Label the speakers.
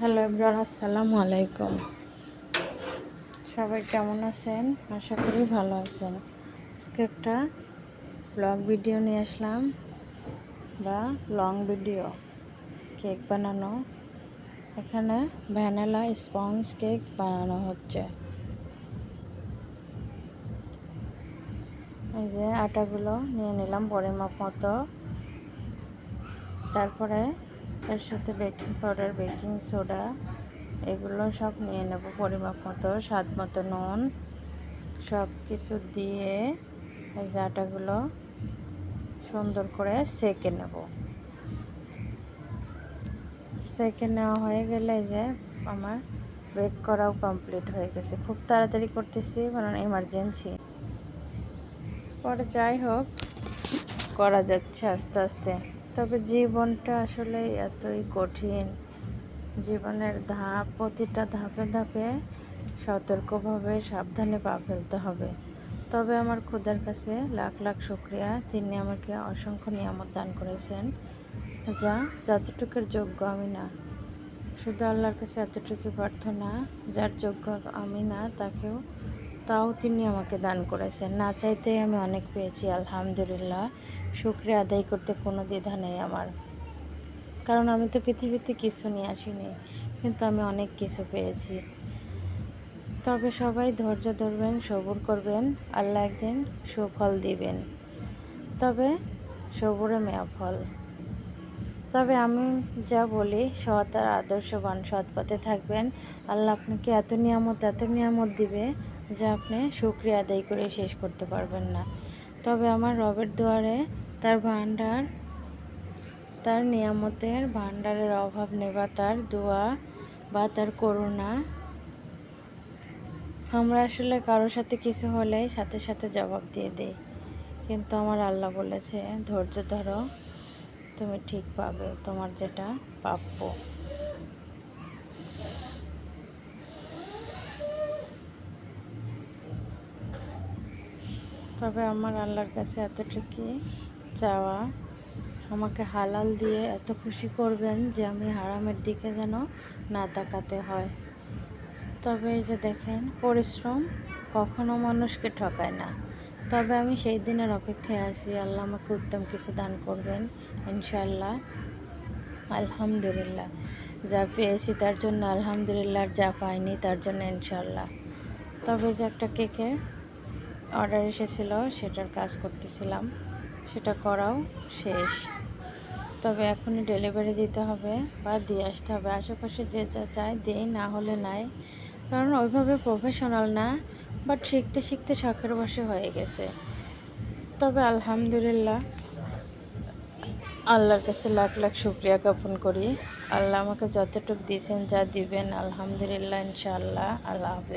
Speaker 1: Hello everyone, আসসালামু আলাইকুম। সবাই কেমন আছেন? আশা করি ভালো আছেন। আজকে একটা ব্লগ ভিডিও নিয়ে আসলাম বা লং ভিডিও কেক বানানো। এখানে ভ্যানিলা স্পঞ্জ কেক বানানো হচ্ছে। এই যে আটাগুলো নিয়ে নিলাম পরিমাপ মতো। তারপরে এর সাথে বেকিং পাউডার বেকিং সোডা এগুলো সব নিয়ে নেব পরিমাপ মতো, স্বাদ মতো নুন, সব কিছু দিয়ে এই আটাগুলো সুন্দর করে সেকে নেব। সেকে নেওয়া হয়ে গেলে যে আমার বেক করাও কমপ্লিট হয়ে গেছে। খুব তাড়াতাড়ি করতেছি কারণ এমার্জেন্সি পরে যাই হোক, করা যাচ্ছে আস্তে আস্তে। তবে জীবনটা আসলে এতই কঠিন। জীবনের ধাপ, প্রতিটা ধাপে ধাপে সতর্কভাবে সাবধানে পা ফেলতে হবে। তবে আমার খুদার কাছে লাখ লাখ শুক্রিয়া। তিনি আমাকে অসংখ্য নিয়ামত দান করেছেন, যা যতটুকুর যোগ্য আমি না। শুধু আল্লাহর কাছে এতটুকু প্রার্থনা, যার যোগ্য আমি না, তাকেও তাও তিনি আমাকে দান করেছেন। না চাইতেই আমি অনেক পেয়েছি, আলহামদুলিল্লাহ। শুক্রিয়া আদায় করতে কোনো দ্বিধা নেই আমার। কারণ আমি তো পৃথিবীতে কিছু নিয়ে আসিনি, কিন্তু আমি অনেক কিছু পেয়েছি। তবে সবাই ধৈর্য ধরবেন, সবুর করবেন, আল্লাহ একদিন সুফল দিবেন। তবে সবুরে মেয়া ফল। তবে আমি যা বলি, সৎ আর আদর্শবান সৎ পথে থাকবেন। আল্লাহ আপনাকে এত নিয়ামত এত নিয়ামত দিবে যা আপনি শুক্রিয়া আদায় করে শেষ করতে পারবেন না। তবে আমার রবের দুয়ারে তার ভান্ডার তার নিয়ামতের ভান্ডারের অভাব নেবা, তার দোয়া বা তার করুণা। আমরা আসলে কারোর সাথে কিছু হলে সাথে সাথে জবাব দিয়ে দিই। কিন্তু আমার আল্লাহ বলেছে, ধৈর্য ধরো, তুমি ঠিক পাবে, তোমার যেটা প্রাপ্য। তবে আমার আল্লাহর কাছে এতটুকুই চাওয়া। আমাকে হালাল দিয়ে এত খুশি করবেন যে আমি হারামের দিকে যেন না তাকাতে হয়। তবে এই যে দেখেন, পরিশ্রম কখনো মানুষকে ঠকায় না। তবে আমি সেই দিনের অপেক্ষায় আছি, আল্লাহ আমাকে উত্তম কিছু দান করবেন ইনশাল্লাহ আলহামদুলিল্লাহ, যা পেয়েছি তার জন্য আলহামদুলিল্লাহ যা পাইনি তার জন্য ইনশাল্লাহ তবে যে একটা কেকের অর্ডার এসেছিল, সেটার কাজ করতেছিলাম। সেটা করাও শেষ। তবে এখনই ডেলিভারি দিতে হবে বা দিয়ে আসতে হবে। আশেপাশে যে যা চায় দিই, না হলে নাই। কারণ ওইভাবে প্রফেশনাল না বাট শিখতে শিখতে শখের বসে হয়ে গেছে। তবে আলহামদুলিল্লাহ, আল্লাহর কাছে লাখ লাখ শুক্রিয়া জ্ঞাপন করি। আল্লাহ আমাকে যতটুকু দিয়েছেন যা দিবেন, আলহামদুলিল্লাহ, ইনশাআল্লাহ। আল্লাহ হাফিজ।